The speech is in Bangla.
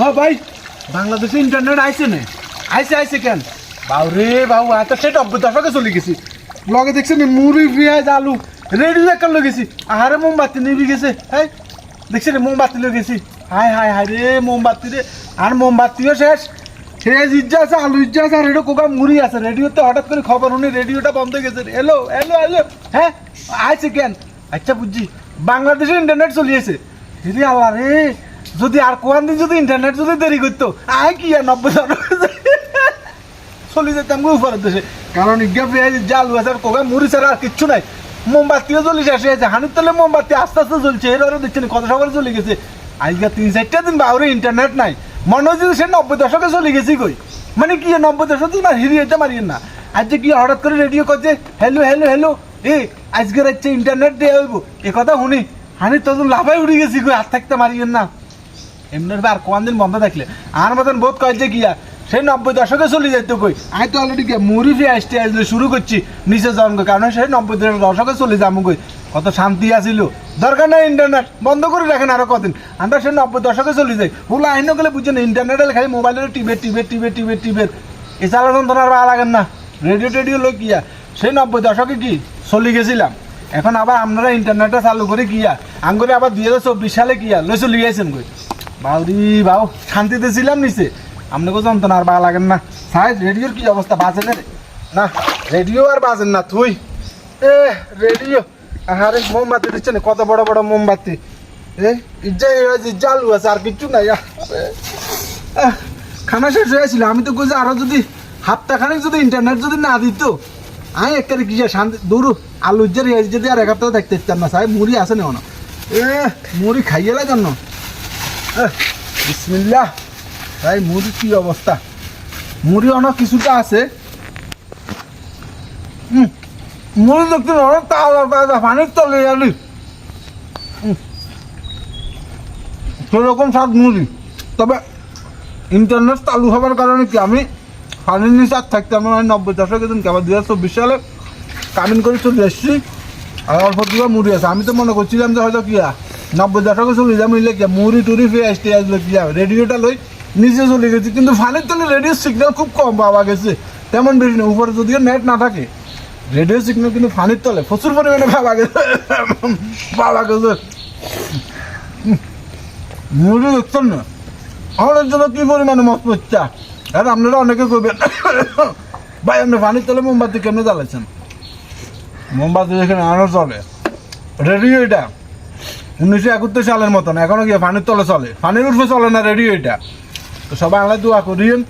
হ্যাঁ ভাই, বাংলাদেশে ইন্টারনেট আইছে না? আইছে আইছে কেন? বাউ রে বাউ এত সেট দশকে চলে গেছি। লগে দেখছি নি, মুড়ি, পেঁয়াজ, আলু রেডি লগে গেছি? আহারে মোমবাতি নিবি গেছে হ্যাঁ দেখছি রে মোমবাতি লগে গেছি। হায় হায় হায় রে, মোমবাতি রে। আর মোমবাতিও শেষ। পেঁয়াজ ইজ্জা আছে, আলু ইজ্জা আছে, আর এটা কোকা মুড়ি আছে। রেডিওতে হঠাৎ করে খবর শুনি রেডিওটা বন্ধ হয়ে গেছে এলো এলো এলো। হ্যাঁ আইছে কেন? আচ্ছা বুঝছি বাংলাদেশে ইন্টারনেট চলিয়েছে রে আল্লাহ রে যদি আর কোয়ান দিন যদি ইন্টারনেট যদি দেরি করতো, আয় কি আর নব্বই চলে যেতাম গো উপরের দেশে। কারণ ইজ্ঞা পেঁয়াজ জালু আছে আর কোকা মুড়ি ছাড়া আর কিচ্ছু নাই। মোমবাতিও জ্বলি শেষ হয়েছে হানির তলে মোমবাতি আস্তে আস্তে জ্বলছে এর ওরা দেখছেন কত সবার চলে গেছে। আজকে তিন চারটা দিন বাউরে ইন্টারনেট নাই। মনে হচ্ছে যে সে নব্বই দশকে চলে গেছি কই? মানে কি নব্বই দশক না হিরিয়েতে মারিয়েন না। আজকে কি হঠাৎ করে রেডিও করছে হ্যালো হ্যালো হ্যালো এ আজকে রাচ্ছে ইন্টারনেট দিয়ে হইব? এ কথা শুনি। হানির তো লাভাই উড়ে গেছি কই, হাত থাকতে মারিয়েন না। এমনি আর কোন দিন বন্ধ থাকলে। আর মতন বোধ কয়েছে গিয়া, সেই নব্বই দশকে চলে যেত কই। আমি তো অলরেডি মুড়ি ফিরে আসতে আসলে শুরু করছি নিচে জন্ম কারণ সেই নব্বই দশকে চলে যাব কই। কত শান্তি আছিল দরকার নাই ইন্টারনেট বন্ধ করে রাখেন আরও কদিন। আমরা সেই নব্বই দশকে চলে যাই। হুলো আইন গেলে বুঝছেন ইন্টারনেট খালি মোবাইলের টিভে টিভে টিভে টিভে টিভে এ চালানো তো আর লাগেন না। রেডিও টেডিও লোক গিয়া সেই নব্বই দশকে কি চলে গেছিলাম। এখন আবার আপনারা ইন্টারনেটটা চালু করে গিয়া, আঙ্গুরে আবার দুই হাজার চব্বিশ সালে গিয়া লই চলে গিয়েছেন কই। বাউরি বাউ শান্তিতে ছিলাম নিচে। আপনাকে যন্ত্রণা আর ভালো লাগেন না। সাইজ রেডিওর কি অবস্থা? বাজে না? না রেডিও আর বাজেন না তুই। এ রেডিও। আরে মোমবাতি দিচ্ছে না কত বড় বড় মোমবাতি। এ আলু আছে আর কিচ্ছু নাই। খানা শেষ হয়েছিল আমি তো কইছি আরও যদি হাপ্তাখানেক যদি ইন্টারনেট যদি না দিত আমি একেবারে কি যে শান্তি দূর আলু ইজ্জার যদি আর এক সপ্তাহ দেখতে ইচ্ছাম না সাহেব মুড়ি আছে না এ মুড়ি খাইয়ে জন্য আহ, বিসমিল্লাহ। ভাই মুড়ি কি অবস্থা? মুড়ি অনেক কিছুটা আছে। মুড়ি দেখতে অনেক তাজা তাজা, পানির তলে জানি। সেরকম স্বাদ মুড়ি। তবে ইন্টারনেট চালু হবার কারণে কি আমি পানির নিচে আর থাকতাম না নব্বই দশকে দিন কেবল দু হাজার চব্বিশ সালে কামিন করে চলে এসেছি। আর অল্প দুটো মুড়ি আছে। আমি তো মনে করছিলাম যে হয়তো কিয়া নব্বই দশকে চলে যাব মিলে কিয়া মুড়ি টুড়ি ফিরে আসতে আসলে কিয়া রেডিওটা লই নিচে চলে গেছি। কিন্তু ফানির তলে রেডিও সিগন্যাল খুব কম পাওয়া গেছে। তেমন বেশি না, উপরে যদিও নেট না থাকে, রেডিও সিগন্যাল কিন্তু ফানির তলে প্রচুর পরিমাণে পাওয়া গেছে। পাওয়া গেছে। মুড়ি দেখছেন না? আমাদের জন্য কি পরিমাণে মত পড়ছা আর আপনারা অনেকে করবেন ভাই, আপনি পানির তলে মোমবাতি কেমনে জ্বালাচ্ছেন মোমবাতি যেখানে আরও চলে। রেডিও এটা। উনিশশো একাত্তর সালের মতন। এখনও কি ফানির তলে চলে। ফানির উঠবে চলে না রেডিও এটা। তো সবাই আলাদা দোয়া করিয়েন।